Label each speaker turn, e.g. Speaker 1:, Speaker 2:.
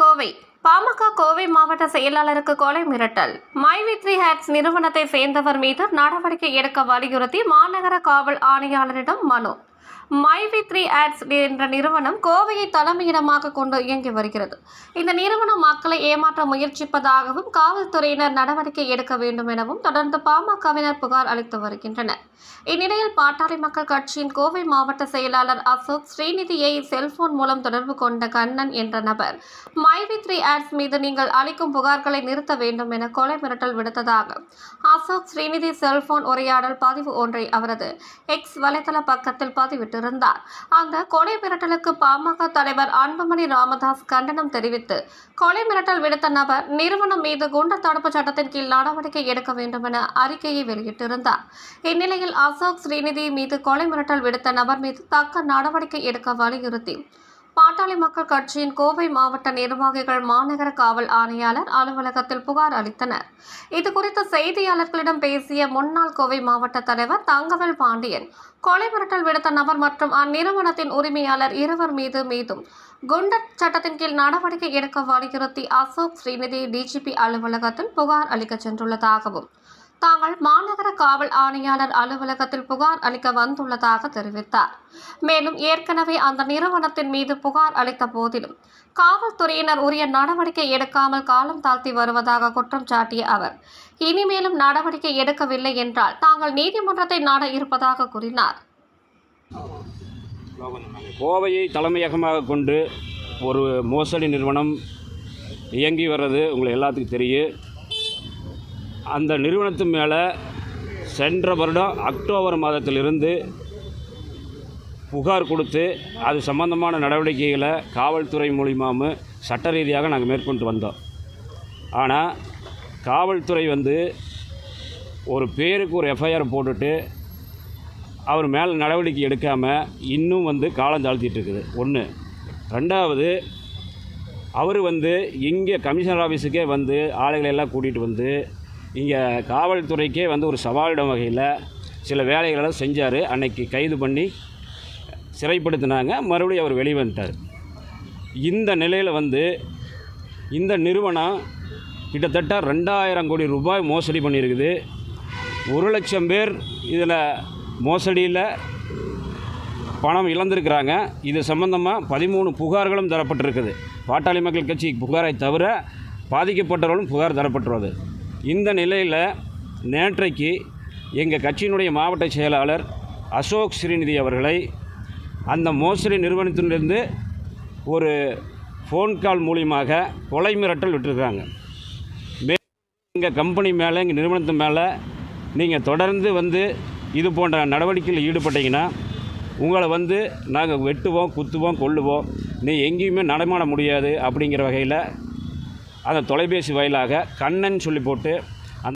Speaker 1: கோவை. பாமக கோவை மாவட்ட செயலாளருக்கு கொலை மிரட்டல். மைவி த்ரீ ஹேட்ஸ் நிறுவனத்தை சேர்ந்தவர் மீது நடவடிக்கை எடுக்க வலியுறுத்தி மாநகர காவல் ஆணையாளரிடம் மனு. மைவி த்ரீ ஆட்ஸ் என்ற நிறுவனம் கோவையை தலைமையிடமாக கொண்டு இயங்கி வருகிறது. இந்த நிறுவனம் மக்களை ஏமாற்ற முயற்சிப்பதாகவும் காவல்துறையினர் நடவடிக்கை எடுக்க வேண்டும் எனவும் தொடர்ந்து பாமகவினர் புகார் அளித்து வருகின்றனர். இந்நிலையில் பாட்டாளி மக்கள் கட்சியின் கோவை மாவட்ட செயலாளர் அசோக் ஸ்ரீநிதியை செல்போன் மூலம் தொடர்பு கொண்ட கண்ணன் என்ற நபர் மைவி த்ரீ ஆட்ஸ் மீது நீங்கள் அளிக்கும் புகார்களை நிறுத்த வேண்டும் என கொலை மிரட்டல் விடுத்ததாக அசோக் ஸ்ரீநிதி செல்போன் உரையாடல் பதிவு ஒன்றை அவரது எக்ஸ் வலைதள பக்கத்தில் பதிவிட்டிருந்தார் அந்த கொலை மிரட்டலுக்கு பாமக தலைவர் அன்புமணி ராமதாஸ் கண்டனம் தெரிவித்து கொலை மிரட்டல் விடுத்த நபர் நிறுவனம் மீது குண்டர் தடுப்பு சட்டத்தின் கீழ் நடவடிக்கை எடுக்க வேண்டும் என அறிக்கையை வெளியிட்டிருந்தார். இந்நிலையில் அசோக் ஸ்ரீநிதி மீது கொலை மிரட்டல் விடுத்த நபர் மீது தக்க நடவடிக்கை எடுக்க வலியுறுத்தி பாட்டாளி மக்கள் கட்சியின் கோவை மாவட்ட நிர்வாகிகள் மாநகர காவல் ஆணையாளர் அலுவலகத்தில் புகார் அளித்தனர். இதுகுறித்து செய்தியாளர்களிடம் பேசிய முன்னாள் கோவை மாவட்ட தலைவர் தங்கவேல் பாண்டியன் கொலை மிரட்டல் விடுத்த நபர் மற்றும் அந்நிறுவனத்தின் உரிமையாளர் இருவர் மீது மீதும் குண்டர் சட்டத்தின் கீழ் நடவடிக்கை எடுக்க வலியுறுத்தி அசோக் ஸ்ரீநிதி டிஜிபி அலுவலகத்தில் புகார் அளிக்க சென்றுள்ளதாகவும் தாங்கள் மாநகர காவல் ஆணையாளர் அலுவலகத்தில் புகார் அளிக்க வந்துள்ளதாக தெரிவித்தார். மேலும் ஏற்கனவே அந்த நிறுவனத்தின் மீது புகார் அளித்த போதிலும் காவல்துறையினர் உரிய நடவடிக்கை எடுக்காமல் காலம் தாழ்த்தி வருவதாக குற்றம் சாட்டிய அவர் இனிமேலும் நடவடிக்கை எடுக்கவில்லை என்றால் தாங்கள் நீதிமன்றத்தை நாட இருப்பதாக கூறினார்.
Speaker 2: கோவையை தலைமையகமாக கொண்டு ஒரு மோசடி நிறுவனம் இயங்கி வர்றது உங்களுக்கு எல்லாத்துக்கும் தெரியும். அந்த நிறுவனத்து மேலே சென்ற வருடம் அக்டோபர் மாதத்திலிருந்து புகார் கொடுத்து அது சம்பந்தமான நடவடிக்கைகளை காவல்துறை மூலியமாகவும் சட்ட ரீதியாக நாங்கள் மேற்கொண்டு வந்தோம். ஆனால் காவல்துறை வந்து ஒரு பேருக்கு ஒரு எஃப்ஐஆர் போட்டுட்டு அவர் மேலே நடவடிக்கை எடுக்காமல் இன்னும் வந்து காலம் தாழ்த்திட்டுருக்குது ஒன்று ரெண்டாவது அவர் வந்து இங்கே கமிஷனர் ஆஃபீஸுக்கே வந்து ஆளுகளை எல்லாம் கூட்டிகிட்டு வந்து இங்கே காவல்துறைக்கே வந்து ஒரு சவாலிடும் வகையில் சில வேலைகளெல்லாம் செஞ்சார். அன்னைக்கு கைது பண்ணி சிறைப்படுத்தினாங்க. மறுபடியும் அவர் வெளியே வந்துட்டார் இந்த நிலையில் வந்து இந்த நிறுவனம் கிட்டத்தட்ட ரெண்டாயிரம் கோடி ரூபாய் மோசடி பண்ணியிருக்குது. ஒரு லட்சம் பேர் இதில் மோசடியில் பணம் இழந்திருக்கிறாங்க. இது சம்பந்தமாக பதிமூணு புகார்களும் தரப்பட்டிருக்குது. பாட்டாளி மக்கள் கட்சி புகாரை தவிர பாதிக்கப்பட்டவர்களும் புகார் தரப்பட்டுள்ளது. இந்த நிலையில் நேற்றைக்கு எங்கள் கட்சியினுடைய மாவட்ட செயலாளர் அசோக் ஸ்ரீநிதி அவர்களை அந்த மோசடி நிறுவனத்திலிருந்து ஒரு ஃபோன் கால் மூலியமாக கொலை மிரட்டல் விட்டுருக்காங்க. எங்கள் கம்பெனி மேலே எங்கள் நிறுவனத்து மேலே நீங்கள் தொடர்ந்து வந்து இது போன்ற நடவடிக்கையில் ஈடுபட்டீங்கன்னா உங்களை வந்து நாங்கள் வெட்டுவோம் குத்துவோம் கொல்லுவோம். நீ எங்கேயுமே நடமாட முடியாது அப்படிங்கிற வகையில் அந்த தொலைபேசி வாயிலாக கண்ணன் சொல்லி போட்டு